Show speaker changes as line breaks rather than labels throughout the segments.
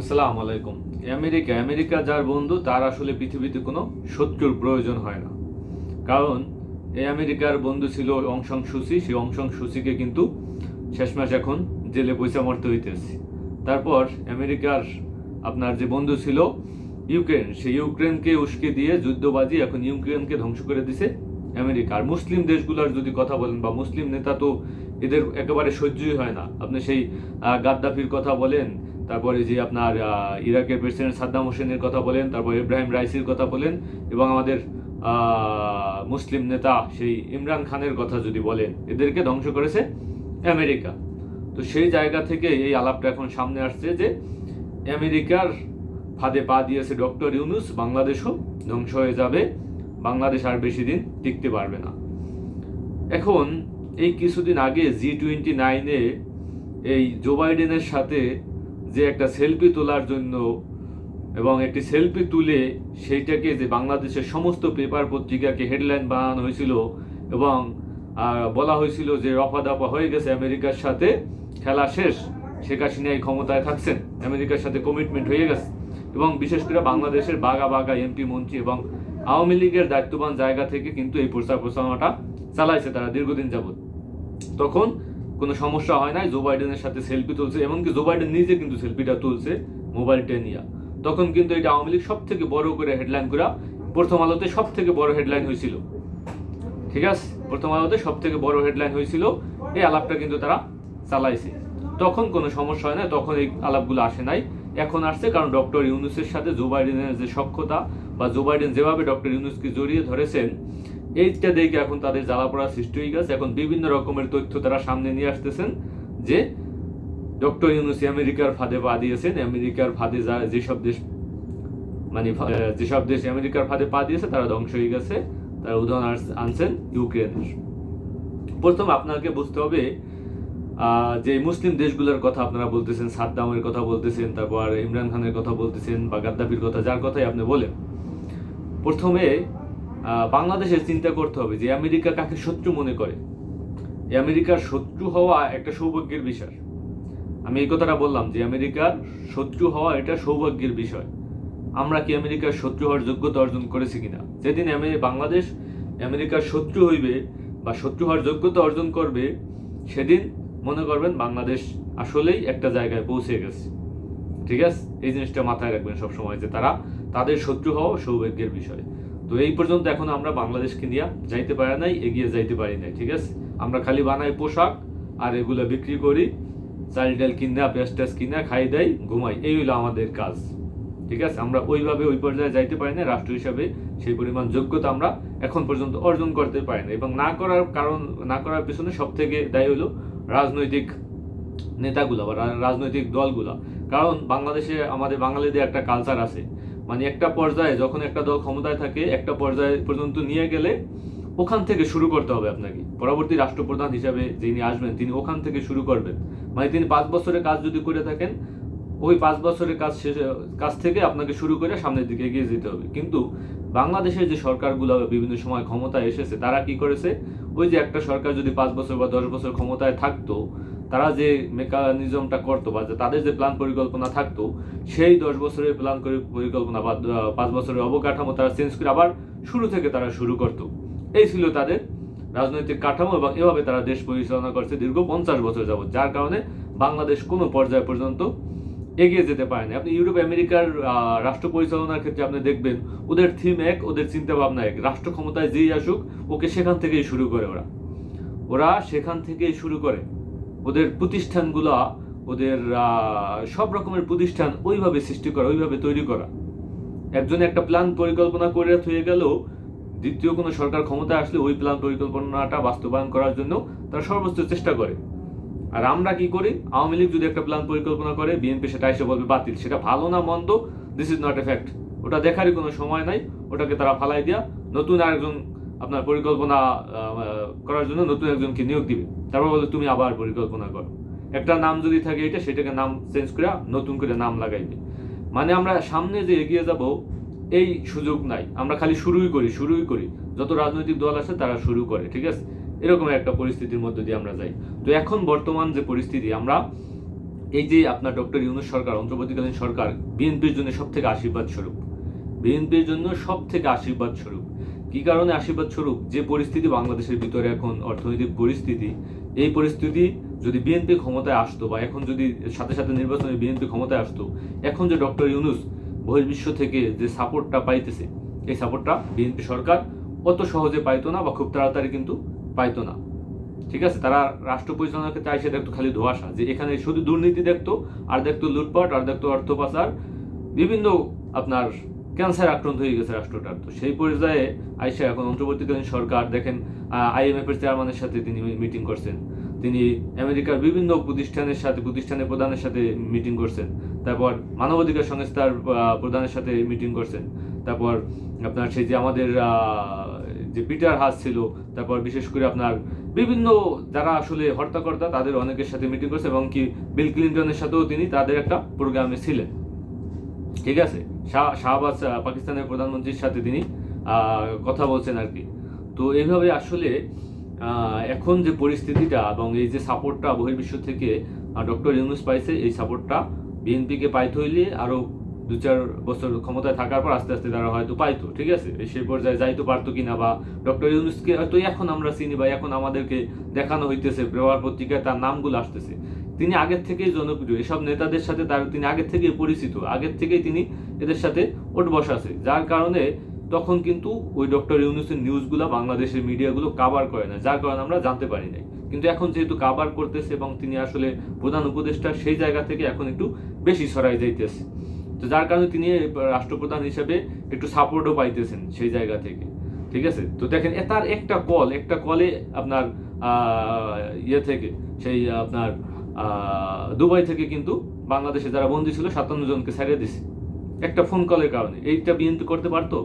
আসসালামু আলাইকুম। America America যার বন্ধু, তার আসলে পৃথিবীতে কোনো শত্রুর প্রয়োজন হয় না। কারণ এই আমেরিকার বন্ধু ছিল অংশং সুচি, সেই অংশং সুচিকে কিন্তু শেষমাস এখন জেলে পয়সা মরতে হইতেছে। তারপর আমেরিকার আপনার যে বন্ধু ছিল ইউক্রেন, সেই ইউক্রেনকে উস্কে দিয়ে যুদ্ধবাজি এখন ইউক্রেনকে ধ্বংস করে দিছে আমেরিকা। আর মুসলিম দেশগুলোর যদি কথা বলেন, বা মুসলিম নেতা তো এদের একেবারে সহ্যই হয় না। আপনি সেই গাদ্দাফির কথা বলেন তারপরে যে আপনার ইরাকের প্রেসিডেন্ট সাদ্দাম হোসেনের কথা বলেন, তারপর ইব্রাহিম রাইসির কথা বলেন এবং আমাদের মুসলিম নেতা সেই ইমরান খানের কথা যদি বলেন, এদেরকে ধ্বংস করেছে আমেরিকা। তো সেই জায়গা থেকে এই আলাপটা এখন সামনে আসছে যে আমেরিকার ফাঁদে পা দিয়েছে ডক্টর ইউনুস, বাংলাদেশও ধ্বংস হয়ে যাবে, বাংলাদেশ আর বেশি দিন টিকতে পারবে না। এখন, এই কিছুদিন আগে জি টোয়েন্টি নাইনে এই জো বাইডেনের সাথে যে একটা সেলফি তোলার জন্য এবং একটি সেলফি তুলে সেইটাকে যে বাংলাদেশের সমস্ত পেপার পত্রিকাকে হেডলাইন বানানো হয়েছিল এবং বলা হয়েছিল যে রফা দফা হয়ে গেছে আমেরিকার সাথে, খেলা শেষ, শেখ হাসিনা এই ক্ষমতায় থাকছেন, আমেরিকার সাথে কমিটমেন্ট হয়ে গেছে। এবং বিশেষ করে বাংলাদেশের বাগা বাগা এমপি মন্ত্রী এবং আওয়ামী লীগের দায়িত্ববান জায়গা থেকে কিন্তু এই প্রচার প্রচারণাটা চালাইছে তারা দীর্ঘদিন যাবত তখন কোনো সমস্যা হয় নাই, জো বাইডেনের সাথে সেলফি তুলছে, এমনকি জো বাইডেন নিজে কিন্তু সেলফিটা তুলছে মোবাইলটা নিয়ে। তখন কিন্তু এটা আওয়ামী লীগ সব থেকে বড় করে হেডলাইন করা প্রথম আলোতে সব থেকে বড় হেডলাইন হয়েছিল। ঠিক আছে? প্রথম আলোতে সব থেকে বড় হেডলাইন হয়েছিল, এই আলাপটা কিন্তু তারা চালাইছে। তখন কোনো সমস্যা হয় না তখন এই আলাপগুলো আসে নাই। এখন আসছে কারণ ডক্টর ইউনুসের সাথে জো বাইডেনের যে সক্ষতা বা জো বাইডেন যেভাবে ডক্টর ইউনুসকে জড়িয়ে ধরেছেন এইটা দেখে এখন তাদের জ্বালাপড়া সৃষ্টি হয়ে গেছে। এখন বিভিন্ন রকমের তথ্য তারা সামনে নিয়ে আসতেছেন যে ডক্টর ইউনুস আমেরিকার ফাঁদে পা দিয়েছেন। আমেরিকার ফাঁদে যা যেসব দেশ মানে যেসব দেশ আমেরিকার ফাঁদে পা দিয়েছে তারা ধ্বংস হয়ে গেছে। তার উদাহরণ আনছেন ইউক্রেনের প্রথম আপনাকে বুঝতে হবে যে মুসলিম দেশগুলোর কথা আপনারা বলতেছেন, সাদ্দামের কথা বলতেছেন, তারপর ইমরান খানের কথা বলতেছেন বা গাদ্দাফির কথা, যার কথাই আপনি বলেন। প্রথমে বাংলাদেশের চিন্তা করতে হবে যে আমেরিকা কাকে শত্রু মনে করে। এই আমেরিকার শত্রু হওয়া একটা সৌভাগ্যের বিষয়। আমি এই কথাটা বললাম যে আমেরিকার শত্রু হওয়া এটা সৌভাগ্যের বিষয়। আমরা কি আমেরিকার শত্রু হওয়ার যোগ্যতা অর্জন করেছি কিনা? যেদিন বাংলাদেশ আমেরিকার শত্রু হইবে বা শত্রু হওয়ার যোগ্যতা অর্জন করবে, সেদিন মনে করবেন বাংলাদেশ আসলেই একটা জায়গায় পৌঁছে গেছে। ঠিক আছে? এই জিনিসটা মাথায় রাখবেন সবসময় যে তারা তাদের শত্রু হওয়া সৌভাগ্যের বিষয়। তো এই পর্যন্ত এখন আমরা বাংলাদেশকে নিয়ে যাইতে পারি নাই, এগিয়ে যাইতে পারি নাই, ঠিক আছে? আমরা খালি বানাই পোশাক আর এগুলো বিক্রি করি, চাল ডাল কিনা, পেঁয়াজ টেস কিনা, খাই দেয় ঘুমাই, এই হলো আমাদের কাজ, ঠিক আছে? আমরা ওইভাবে ওই পর্যায়ে যাইতে পারি না রাষ্ট্র হিসাবে সেই পরিমাণ যোগ্যতা আমরা এখন পর্যন্ত অর্জন করতে পারি না এবং না করার কারণ, না করার পিছনে সব থেকে দায়ী হলো রাজনৈতিক নেতাগুলো বা রাজনৈতিক দলগুলো। কারণ বাংলাদেশে আমাদের বাঙালিদের একটা কালচার আছে মানে একটা পর্যায়ে যখন একটা দল ক্ষমতায় থাকে, একটা পর্যায়ে পর্যন্ত নিয়ে গেলে ওখান থেকে শুরু করতে হবে আপনাকে। পরবর্তী রাষ্ট্রপ্রধান হিসাবে যিনি আসবেন, তিনি ওখান থেকে শুরু করবেন। মানে তিনি পাঁচ বছরের কাজ যদি করে থাকেন, ওই পাঁচ বছরের কাজ শেষে, কাজ থেকে আপনাকে শুরু করে সামনের দিকে এগিয়ে যেতে হবে। কিন্তু বাংলাদেশের যে সরকারগুলো বিভিন্ন সময় ক্ষমতায় এসেছে, তারা কি করেছে? ওই যে একটা সরকার যদি পাঁচ বছর বা দশ বছর ক্ষমতায় থাকতো তারা যে মেকানিজমটা করতো বা তাদের যে প্ল্যান পরিকল্পনা থাকতো, সেই দশ বছরের প্ল্যান পরিকল্পনা বা পাঁচ বছরের অবকাঠামো তারা চেঞ্জ করে আবার শুরু থেকে তারা শুরু করতো। এই ছিল তাদের রাজনৈতিক কাঠামো এবং এভাবে তারা দেশ পরিচালনা করছে দীর্ঘ পঞ্চাশ বছর যাবত যার কারণে বাংলাদেশ কোনো পর্যায় পর্যন্ত এগিয়ে যেতে পারে না আপনি ইউরোপ, আমেরিকার রাষ্ট্র পরিচালনার ক্ষেত্রে আপনি দেখবেন, ওদের থিম এক, ওদের চিন্তা ভাবনা এক। রাষ্ট্র ক্ষমতায় যেই আসুক, ওকে সেখান থেকেই শুরু করে ওরা। ওরা সেখান থেকেই শুরু করে। ওদের প্রতিষ্ঠানগুলো, ওদের সব রকমের প্রতিষ্ঠান ওইভাবে সৃষ্টি করা, ওইভাবে তৈরি করা। একজন একটা প্ল্যান পরিকল্পনা করে থয়ে গেল দ্বিতীয় কোনো সরকার ক্ষমতায় আসলে ওই প্ল্যান পরিকল্পনাটা বাস্তবায়ন করার জন্য তারা সর্বোচ্চ চেষ্টা করে। আর আমরা কি করি? আওয়ামী লীগ যদি একটা প্ল্যান পরিকল্পনা করে, বিএনপি সেটা এসে বলবে বাতিল। সেটা ভালো না মন্দ this is not a fact ওটা দেখারই কোনো সময় নাই, ওটাকে তারা ফালাই দিয়া নতুন আরেকজন আপনার পরিকল্পনা করার জন্য নতুন একজনকে নিয়োগ দিবে। তারপর বলে, তুমি আবার পরিকল্পনা করো। একটা নাম যদি থাকে এটা, সেটাকে নাম চেঞ্জ করে নতুন করে নাম লাগাইবে। মানে আমরা সামনে যে এগিয়ে যাব, এই সুযোগ নাই। আমরা খালি শুরুই করি শুরুই করি। যত রাজনৈতিক দল আছে, তারা শুরু করে, ঠিক আছে? এরকম একটা পরিস্থিতির মধ্যে দিয়ে আমরা যাই। তো এখন বর্তমান যে পরিস্থিতি, আমরা এই যে আপনার ডক্টর ইউনুস সরকার, অন্তর্বর্তীকালীন সরকার, বিএনপির জন্য সব থেকে আশীর্বাদ স্বরূপ। বিএনপির জন্য সব থেকে আশীর্বাদ স্বরূপ। কি কারণে আশীর্বাদ স্বরূপ যে পরিস্থিতি বাংলাদেশের ভিতরে এখন অর্থনৈতিক পরিস্থিতি, এই পরিস্থিতি যদি বিএনপি ক্ষমতায় আসতো বা এখন যদি সাথে সাথে নির্বাচনে বিএনপি ক্ষমতায় আসতো, এখন যে ডক্টর ইউনুস বহির্বিশ্ব থেকে যে সাপোর্টটা পাইতেছে, এই সাপোর্টটা বিএনপি সরকার অত সহজে পাইতো না বা খুব তাড়াতাড়ি কিন্তু পাইতো না। ঠিক আছে? তারা রাষ্ট্র পরিচালনার ক্ষেত্রে আইসে দেখতো খালি ধোয়াশা যে এখানে শুধু দুর্নীতি দেখতো, আর দেখতো লুটপাট, আর দেখতো অর্থ পাচার, বিভিন্ন আপনার ক্যান্সার আক্রান্ত হয়ে গেছে রাষ্ট্রটার। তো সেই পর্যায়ে আইসা এখন অন্তর্বর্তীকালীন সরকার, দেখেন আইএমএফ এর চেয়ারম্যানের সাথে তিনি মিটিং করছেন। তিনি আমেরিকার বিভিন্ন প্রতিষ্ঠানের সাথে, প্রতিষ্ঠানের প্রধানের সাথে মিটিং করছেন। তারপর মানবাধিকার সংস্থার প্রধানের সাথে মিটিং করছেন। তারপর আপনার সেই যে আমাদের যে পিটার হাস ছিল, তারপর বিশেষ করে আপনার বিভিন্ন যারা আসলে হর্তাকর্তা, তাদের অনেকের সাথে মিটিং করছে এবং কি বিল ক্লিন্টনের সাথেও তিনি তাদের একটা প্রোগ্রামে ছিলেন। ঠিক আছে? শাহ, শাহবাজ পাকিস্তানের প্রধানমন্ত্রীর সাথে তিনি কথা বলছেন আর কি। তো এইভাবে আসলে এখন যে পরিস্থিতিটা এবং এই যে সাপোর্টটা বহির্বিশ্ব থেকে ডক্টর ইউনুস পাইছে, এই সাপোর্টটা বিএনপিকে পাইতে হইলে আরও দু চার বছর ক্ষমতায় থাকার পর আস্তে আস্তে তারা হয়তো পাইতো, ঠিক আছে? সেই পর্যায়ে যাইতে পারতো কিনা বা ডক্টর ইউনুসকে হয়তো এখন আমরা চিনি বা এখন আমাদেরকে দেখানো হইতেছে, ব্যবহার পত্রিকায় তার নামগুলো আসতেছে। তিনি আগের থেকেই জনপ্রিয়। এসব নেতাদের সাথে তার তিনি আগের থেকেই পরিচিত। আগের থেকেই তিনি এদের সাথে ওট বসাছে যার কারণে তখন কিন্তু ওই ডক্টর ইউনুসের নিউজগুলো বাংলাদেশের মিডিয়াগুলো কাভার করে না। যার কারণে আমরা জানতে পারি নাই। কিন্তু এখন যেহেতু কাভার করতেছে এবং তিনি আসলে প্রধান উপদেষ্টা, সেই জায়গা থেকে এখন একটু বেশি সরাই যাইতেছে। তো যার কারণে তিনি রাষ্ট্রপ্রধান হিসেবে একটু সাপোর্টও পাইতেছেন সেই জায়গা থেকে। ঠিক আছে? তো দেখেন তার একটা কল একটা কলে আপনার ইয়ে থেকে, সেই আপনার দুবাই থেকে কিন্তু বাংলাদেশে যারা বন্দী ছিল, সাতান্ন জনকে ছাড়িয়ে দিছে। একটা ফোন কলের কারণে। এইটা বিএনপি করতে পারতো?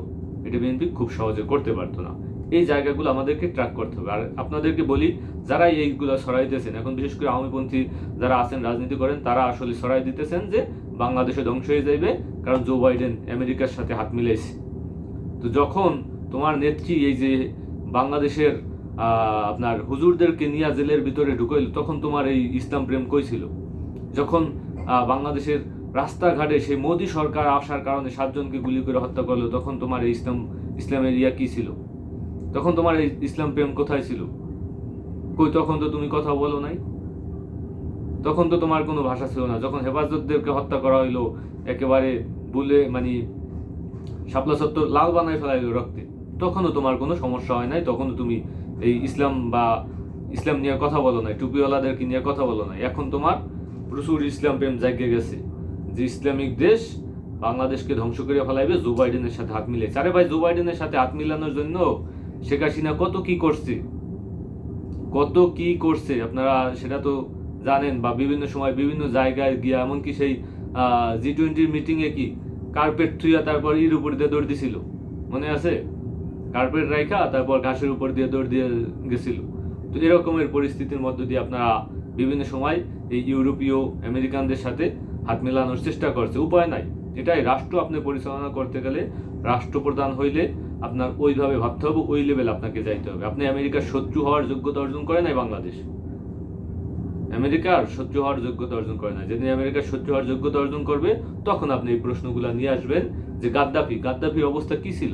এটা বিএনপি খুব সহজে করতে পারতো না। এই জায়গাগুলো আমাদেরকে ট্র্যাক করতে হবে। আর আপনাদেরকে বলি যারা এইগুলো ছড়াইতেছেন এখন বিশেষ করে আওয়ামীপন্থী যারা আছেন, রাজনীতি করেন, তারা আসলে সরাই দিতেছেন যে বাংলাদেশে ধ্বংস হয়ে যাইবে, কারণ জো বাইডেন আমেরিকার সাথে হাত মিলাইছে। তো যখন তোমার নেত্রী এই যে বাংলাদেশের আপনার হুজুরদেরকে নিয়ে জেলের ভিতরে ঢুকাইল, তখন তোমার এই ইসলাম প্রেম কই ছিল? যখন বাংলাদেশের রাস্তাঘাটে সেই মোদী সরকার আসার কারণে সাতজনকে গুলি করে হত্যা করল, তখন তোমার এই ইসলাম, ইসলামের ইয়া কি ছিল? তখন তোমার এই ইসলাম প্রেম কোথায় ছিল? কই, তখন তো তুমি কথা বলো নাই? তখন তো তোমার কোনো ভাষা ছিল না। যখন হেফাজতদেরকে হত্যা করা হইল, একেবারে বলে মানে শাপলা সত্তর লাল বানায় ফেলাইলো রক্তে, তখনও তোমার কোনো সমস্যা হয় নাই, তখনও তুমি এই ইসলাম বা ইসলাম নিয়ে কথা বলো নাই, টুপিওয়ালাদেরকে নিয়ে কথা বলো নাই। এখন তোমার প্রচুর ইসলাম প্রেম জাগে গেছে। যে ইসলামিক দেশ বাংলাদেশকে ধ্বংস করে ফেলাইবে, জো বাইডেনের সাথে হাত মিলেছে আরে ভাই, জো বাইডেনের সাথে হাত মিলানোর জন্য শেখ হাসিনা কত কি করছে? কত কি করছে? আপনারা সেটা তো জানেন বা বিভিন্ন সময় বিভিন্ন জায়গায় গিয়ে, এমনকি সেই জি টোয়েন্টির মিটিংয়ে কি কার্পেট থুইয়া তারপর দিয়ে দৌড় দিছিল। মনে আছে? কার্পেট রাইখা, তারপর ঘাসের উপর দিয়ে দৌড় দিয়ে গেছিল। তো এরকমের পরিস্থিতির মধ্য দিয়ে আপনারা বিভিন্ন সময় এই ইউরোপীয়, আমেরিকানদের সাথে হাত মেলানোর চেষ্টা করছে। উপায় নাই। এটাই রাষ্ট্র আপনি পরিচালনা করতে গেলে রাষ্ট্রপ্রধান হইলে আপনার ওইভাবে ভাবতে হবে, ওই লেভেল আপনাকে যাইতে হবে। আপনি আমেরিকার শত্রু হওয়ার যোগ্যতা অর্জন করে নাই, বাংলাদেশ। আমেরিকার শত্রু হওয়ার যোগ্যতা অর্জন করে না যেদিন আমেরিকার শত্রু হওয়ার যোগ্যতা অর্জন করবে, তখন আপনি এই প্রশ্নগুলো নিয়ে আসবেন যে গাদ্দাফি, গাদ্দাফির অবস্থা কি ছিল?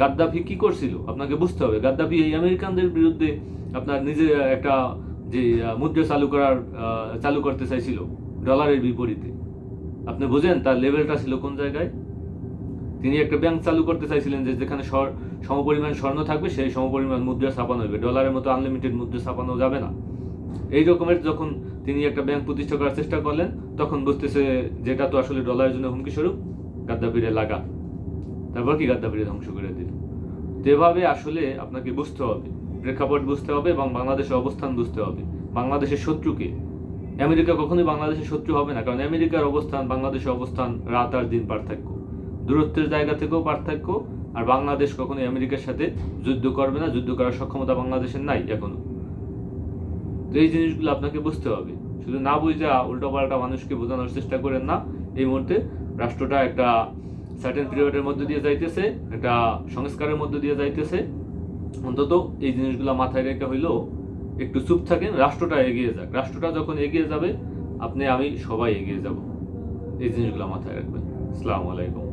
গাদ্দাফি কি করছিল? আপনাকে বুঝতে হবে। গাদ্দাফি এই আমেরিকানদের বিরুদ্ধে আপনার নিজে একটা যে মুদ্রা চালু করার চালু করতে চাইছিল ডলারের বিপরীতে। আপনি বুঝেন তার লেভেলটা ছিল কোন জায়গায়? তিনি একটা ব্যাংক চালু করতে চাইছিলেন যে, যেখানে সমপরিমাণ স্বর্ণ থাকবে, সেই সমপরিমাণ মুদ্রা ছাপানো হবে। ডলারের মতো আনলিমিটেড মুদ্রা ছাপানো যাবে না। এই রকমের যখন তিনি একটা ব্যাংক প্রতিষ্ঠা করার চেষ্টা করলেন, তখন বুঝতেছে যেটা তো আসলে ডলারের জন্য হুমকি স্বরূপ, গাদ্দাফিরে লাগা। তারপর কি গাদ্দাফিরে ধ্বংস করে দিল? তো এভাবে আসলে আপনাকে বুঝতে হবে, প্রেক্ষাপট বুঝতে হবে এবং বাংলাদেশের অবস্থান বুঝতে হবে। বাংলাদেশের শত্রুকে। আমেরিকা কখনোই বাংলাদেশের শত্রু হবে না, কারণ আমেরিকার অবস্থান, বাংলাদেশের অবস্থান রাত আর দিন পার্থক্য। দূরত্বের জায়গা থেকেও পার্থক্য, আর বাংলাদেশ কখনোই আমেরিকার সাথে যুদ্ধ করবে না, যুদ্ধ করার সক্ষমতা বাংলাদেশের নাই এখনও। তো এই জিনিসগুলো আপনাকে বুঝতে হবে। শুধু না বুঝা উল্টোপাল্টা মানুষকে বোঝানোর চেষ্টা করেন না। এই মুহূর্তে রাষ্ট্রটা একটা সার্টেন পিরিয়ডের মধ্যে দিয়ে যাইতেছে, একটা সংস্কারের মধ্যে দিয়ে যাইতেছে। অন্তত এই জিনিসগুলো মাথায় রেখে হইলেও একটু চুপ থাকেন, রাষ্ট্রটা এগিয়ে যাক। রাষ্ট্রটা যখন এগিয়ে যাবে, আপনি, আমি সবাই এগিয়ে যাব। এই জিনিসগুলো মাথায় রাখবেন। আসসালামু আলাইকুম।